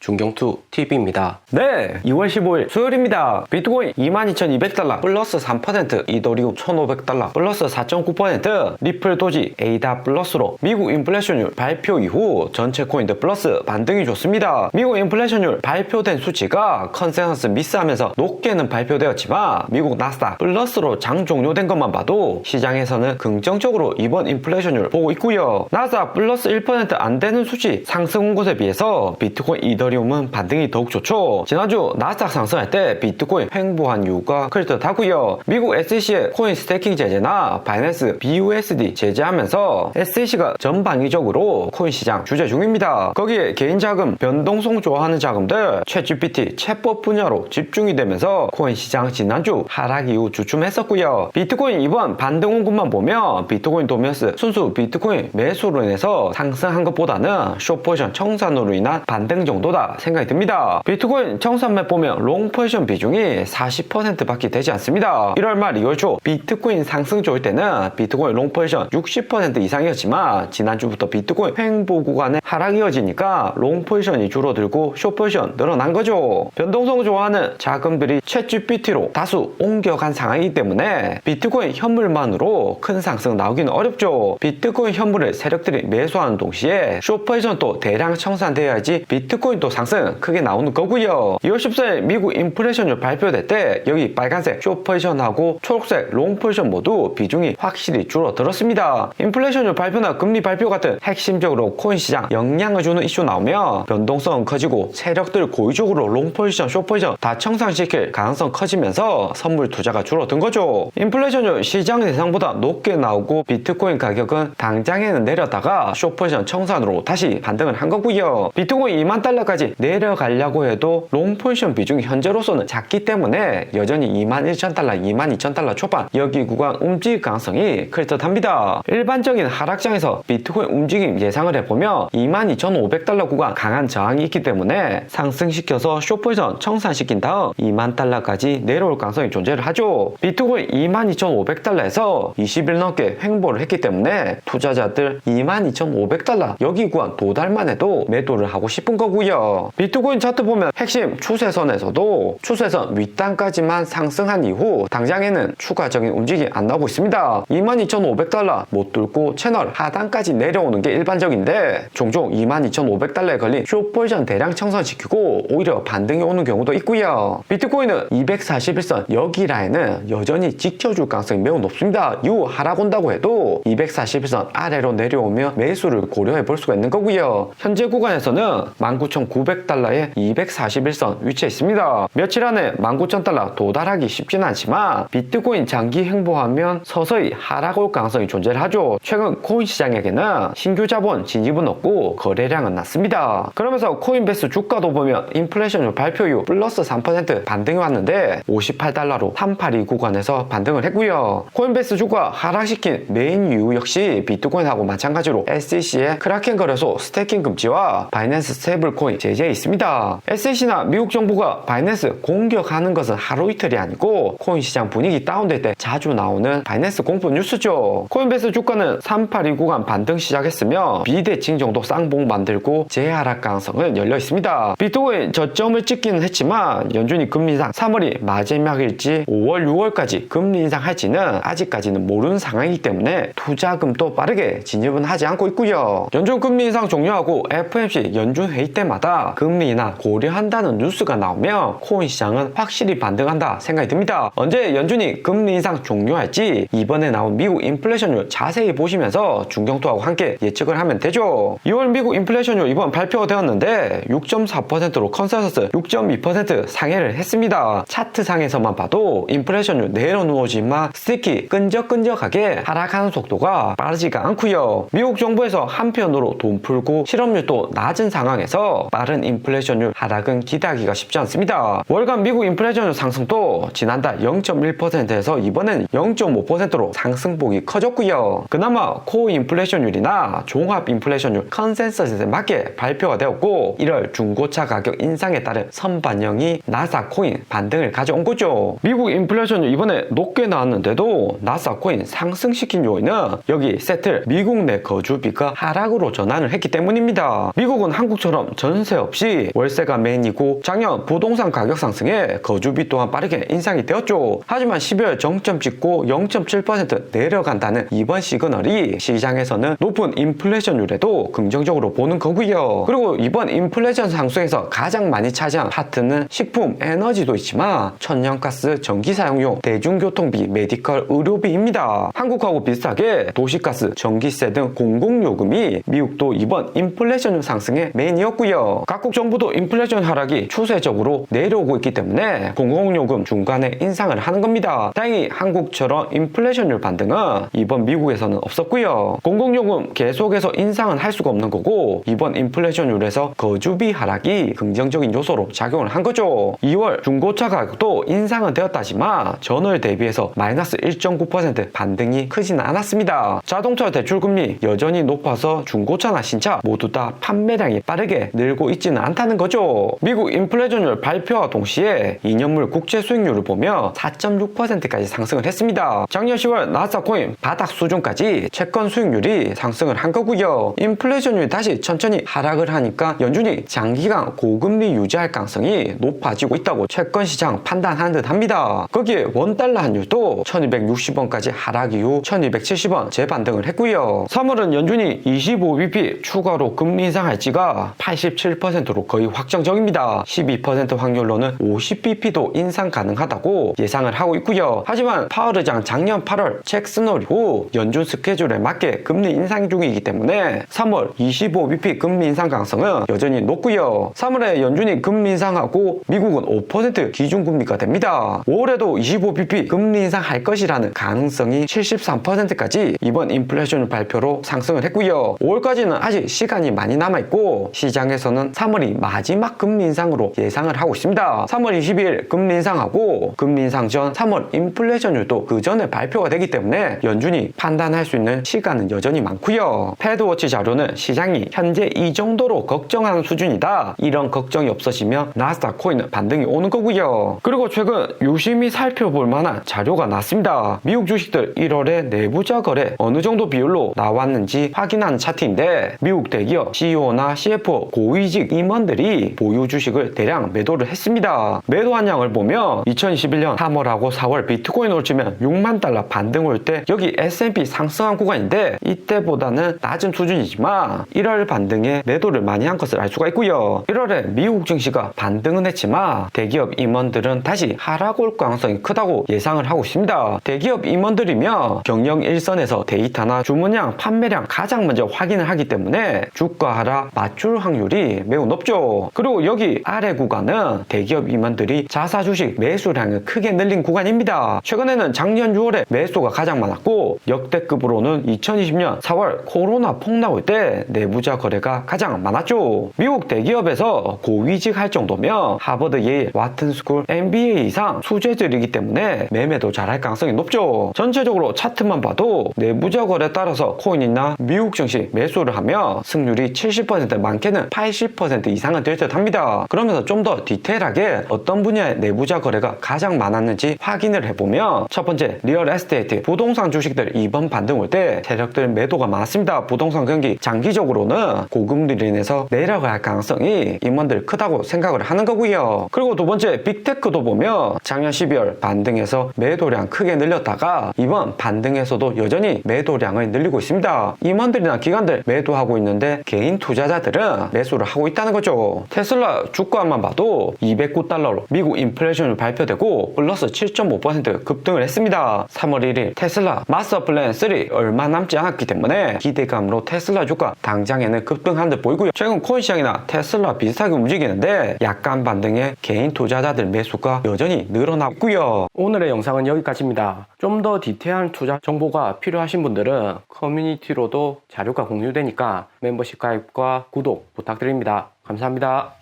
중경투 TV입니다. 네, 2월 15일 수요일입니다. 비트코인 22,200달러 플러스 3% 이더리움 1,500달러 플러스 4.9% 리플 도지 에이다 플러스로 미국 인플레이션율 발표 이후 전체 코인들 플러스 반등이 좋습니다. 미국 인플레이션율 발표된 수치가 컨센서스 미스하면서 높게는 발표되었지만 미국 나스닥 플러스로 장 종료된 것만 봐도 시장에서는 긍정적으로 이번 인플레이션율 보고 있고요. 나스닥 플러스 1%안 되는 수치 상승 온 것에 비해서 비트코인 이더 리움은 반등이 더욱 좋죠. 지난주 나스닥 상승할 때 비트코인 횡보한 이유가 클 듯하고요. 미국 SEC의 코인 스테이킹 제재나 바이낸스 BUSD 제재하면서 SEC가 전방위적으로 코인 시장 주재 중입니다. 거기에 개인 자금 변동성 좋아하는 자금들 챗GPT 챗봇 분야로 집중이 되면서 코인 시장 지난주 하락 이후 주춤했었고요. 비트코인 이번 반등 온 것만 보면 비트코인 도미너스 순수 비트코인 매수로 인해서 상승한 것보다는 숏포지션 청산으로 인한 반등 정도다 생각이 듭니다. 비트코인 청산매 보면 롱 포지션 비중이 40%밖에 되지 않습니다. 1월 말 2월 초 비트코인 상승 좋을 때는 비트코인 롱 포지션 60% 이상이었지만 지난주부터 비트코인 횡보 구간에 하락이 이어지니까 롱 포지션이 줄어들고 숏 포지션 늘어난 거죠. 변동성 좋아하는 자금들이 챗 GPT로 다수 옮겨간 상황이기 때문에 비트코인 현물만으로 큰 상승 나오기는 어렵죠. 비트코인 현물을 세력들이 매수하는 동시에 숏 포지션도 대량 청산돼야지 비트코인도 상승 크게 나오는 거고요. 2월 14일 미국 인플레이션율 발표될 때 여기 빨간색 숏 포지션하고 초록색 롱 포지션 모두 비중이 확실히 줄어들었습니다. 인플레이션율 발표나 금리 발표 같은 핵심적으로 코인 시장 영향을 주는 이슈 나오면 변동성 커지고 세력들 고의적으로 롱 포지션, 숏 포지션 다 청산시킬 가능성 커지면서 선물 투자가 줄어든 거죠. 인플레이션율 시장 예상보다 높게 나오고 비트코인 가격은 당장에는 내렸다가 숏 포지션 청산으로 다시 반등을 한 거고요. 비트코인 2만 달러까지 내려가려고 해도 롱 포지션 비중이 현재로서는 작기 때문에 여전히 2만 1천 달러, 2만 2천 달러 초반 여기 구간 움직일 가능성이 클 듯합니다. 일반적인 하락장에서 비트코인 움직임 예상을 해보면 22,500달러 구간 강한 저항이 있기 때문에 상승시켜서 숏포지션 청산시킨 다음 2만 달러까지 내려올 가능성이 존재를 하죠. 비트코인 22,500달러에서 20일 넘게 횡보를 했기 때문에 투자자들 22,500달러 여기 구간 도달만 해도 매도를 하고 싶은 거고요. 비트코인 차트 보면 핵심 추세선에서도 추세선 윗단까지만 상승한 이후 당장에는 추가적인 움직임이 안 나오고 있습니다. 22,500달러 못 뚫고 채널 하단까지 내려오는 게 일반적인데 종종 22,500달러에 걸린 숏포지션 대량 청산 시키고 오히려 반등이 오는 경우도 있고요. 비트코인은 241선 여기 라인은 여전히 지켜줄 가능성이 매우 높습니다. 유 하락 온다고 해도 241선 아래로 내려오면 매수를 고려해 볼 수가 있는 거고요. 현재 구간에서는 19,900 달러에 241선 위치해 있습니다. 며칠 안에 19,000달러 도달하기 쉽지는 않지만 비트코인 장기 행보하면 서서히 하락 올 가능성이 존재를 하죠. 최근 코인 시장에게는 신규 자본 진입은 없고 거래량은 낮습니다. 그러면서 코인베스 주가도 보면 인플레이션 발표 이후 플러스 3% 반등이 왔는데 58달러로 382 구간에서 반등을 했고요. 코인베스 주가 하락시킨 메인 이유 역시 비트코인하고 마찬가지로 SEC의 크라켄 거래소 스테이킹 금지와 바이낸스 스테이블 코인 제재에 있습니다. SEC나 미국 정부가 바이낸스 공격하는 것은 하루 이틀이 아니고 코인 시장 분위기 다운될 때 자주 나오는 바이낸스 공포 뉴스죠. 코인베스 주가는 382 구간 반등 시작했으며 비대칭 정도 쌍봉 만들고 재하락 가능성은 열려 있습니다. 비트코인 저점을 찍기는 했지만 연준이 금리 인상 3월이 마지막일지 5월, 6월까지 금리 인상할지는 아직까지는 모르는 상황이기 때문에 투자금도 빠르게 진입은 하지 않고 있고요. 연준 금리 인상 종료하고 FMC 연준 회의 때마다 금리 인하 고려한다는 뉴스가 나오면 코인 시장은 확실히 반등한다 생각이 듭니다. 언제 연준이 금리 인상 종료할지 이번에 나온 미국 인플레이션율 자세히 보시면서 중경투하고 함께 예측을 하면 되죠. 2월 미국 인플레이션율 이번 발표가 되었는데 6.4%로 컨센서스 6.2% 상회를 했습니다. 차트 상에서만 봐도 인플레이션율 내려놓지만 스티키 끈적끈적하게 하락하는 속도가 빠르지가 않고요. 미국 정부에서 한편으로 돈 풀고 실업률도 낮은 상황에서 빠른 인플레이션율 하락은 기대하기가 쉽지 않습니다. 월간 미국 인플레이션율 상승도 지난달 0.1%에서 이번엔 0.5%로 상승폭이 커졌고요. 그나마 코어 인플레이션율이나 종합 인플레이션율 컨센서스에 맞게 발표가 되었고 1월 중고차 가격 인상에 따른 선반영이 나사 코인 반등을 가져온 거죠. 미국 인플레이션율 이번에 높게 나왔는데도 나사 코인 상승시킨 요인은 여기 세틀 미국 내 거주비가 하락으로 전환을 했기 때문입니다. 미국은 한국처럼 전세 없이 월세가 메인이고 작년 부동산 가격 상승에 거주비 또한 빠르게 인상이 되었죠. 하지만 12월 정점 찍고 0.7% 내려간다는 이번 시그널이 시장에서는 높은 인플레이션율에도 긍정적으로 보는 거고요. 그리고 이번 인플레이션 상승에서 가장 많이 차지한 파트는 식품, 에너지도 있지만 천연가스, 전기 사용료, 대중교통비, 메디컬, 의료비입니다. 한국하고 비슷하게 도시가스, 전기세 등 공공요금이 미국도 이번 인플레이션 상승의 메인이었고요. 각국 정부도 인플레이션 하락이 추세적으로 내려오고 있기 때문에 공공요금 중간에 인상을 하는 겁니다. 다행히 한국처럼 인플레이션율 반등은 이번 미국에서는 없었고요. 공공요금 계속해서 인상은 할 수가 없는 거고 이번 인플레이션율에서 거주비 하락이 긍정적인 요소로 작용을 한 거죠. 2월 중고차 가격도 인상은 되었다지만 전월 대비해서 마이너스 1.9% 반등이 크지는 않았습니다. 자동차 대출금리 여전히 높아서 중고차나 신차 모두 다 판매량이 빠르게 늘고 있지는 않다는 거죠. 미국 인플레이션율 발표와 동시에 2년물 국채 수익률을 보면 4.6%까지 상승을 했습니다. 작년 10월 나스닥 코인 바닥 수준까지 채권 수익률이 상승을 한 거고요. 인플레이션율이 다시 천천히 하락을 하니까 연준이 장기간 고금리 유지할 가능성이 높아지고 있다고 채권 시장 판단하는 듯 합니다. 거기에 원달러 환율도 1260원까지 하락 이후 1270원 재반등을 했고요. 3월은 연준이 25bp 추가로 금리 인상할지가 87%로 거의 확정적입니다. 12% 확률로는 50bp도 인상 가능하다고 예상을 하고 있고요. 하지만 파월 의장 작년 8월 책 스노리 후 연준 스케줄에 맞게 금리 인상 중이기 때문에 3월 25bp 금리 인상 가능성은 여전히 높고요. 3월에 연준이 금리 인상하고 미국은 5% 기준금리가 됩니다. 5월에도 25bp 금리 인상할 것이라는 가능성이 73%까지 이번 인플레이션 발표로 상승을 했고요. 5월까지는 아직 시간이 많이 남아있고 시장에서는 3월이 마지막 금리 인상으로 예상을 하고 있습니다. 3월 20일 금리 인상하고 금리 인상 전 3월 인플레이션율도 그 전에 발표가 되기 때문에 연준이 판단할 수 있는 시간은 여전히 많고요. 패드워치 자료는 시장이 현재 이 정도로 걱정하는 수준이다. 이런 걱정이 없어지면 나스닥 코인은 반등이 오는 거고요. 그리고 최근 유심히 살펴볼 만한 자료가 났습니다. 미국 주식들 1월에 내부자 거래 어느 정도 비율로 나왔는지 확인하는 차트인데 미국 대기업 CEO나 CFO 고위직 임원들이 보유 주식을 대량 매도를 했습니다. 매도한 양을 보면 2021년 3월하고 4월 비트코인으로 치면 6만 달러 반등 올 때 여기 S&P 상승한 구간인데 이때보다는 낮은 수준이지만 1월 반등에 매도를 많이 한 것을 알 수가 있고요. 1월에 미국 증시가 반등은 했지만 대기업 임원들은 다시 하락 올 가능성이 크다고 예상을 하고 있습니다. 대기업 임원들이면 경영 일선에서 데이터나 주문량, 판매량 가장 먼저 확인을 하기 때문에 주가 하락 맞출 확률이 매우 높죠. 그리고 여기 아래 구간은 대기업 임원들이 자사 주식 매수량을 크게 늘린 구간입니다. 최근에는 작년 6월에 매수가 가장 많았고 역대급으로는 2020년 4월 코로나 폭 나올 때 내부자 거래가 가장 많았죠. 미국 대기업에서 고위직 할 정도면 하버드, 예일, 와튼스쿨, MBA 이상 수재들이기 때문에 매매도 잘할 가능성이 높죠. 전체적으로 차트만 봐도 내부자 거래에 따라서 코인이나 미국 증시 매수를 하면 승률이 70% 많게는 80% 이상은 될 듯 합니다. 그러면서 좀 더 디테일하게 어떤 분야의 내부자 거래가 가장 많았는지 확인을 해보면 첫 번째 리얼 에스테이트 부동산 주식들 이번 반등 올 때 세력들 매도가 많았습니다. 부동산 경기 장기적으로는 고금리로 인해서 내려갈 가능성이 임원들 크다고 생각을 하는 거고요. 그리고 두 번째 빅테크도 보면 작년 12월 반등에서 매도량 크게 늘렸다가 이번 반등에서도 여전히 매도량을 늘리고 있습니다. 임원들이나 기관들 매도하고 있는데 개인 투자자들은 매수를 하고 있다는 거죠. 테슬라 주가만 봐도 209달러로 미국 인플레이션이 발표되고 플러스 7.5% 급등을 했습니다. 3월 1일 테슬라 마스터 플랜 3 얼마 남지 않았기 때문에 기대감으로 테슬라 주가 당장에는 급등한 듯 보이고요. 최근 코인 시장이나 테슬라 비슷하게 움직이는데 약간 반등에 개인 투자자들 매수가 여전히 늘어나고 있고요. 오늘의 영상은 여기까지입니다. 좀 더 디테일한 투자 정보가 필요하신 분들은 커뮤니티로도 자료가 공유되니까 멤버십 가입과 구독 부탁드립니다. 감사합니다.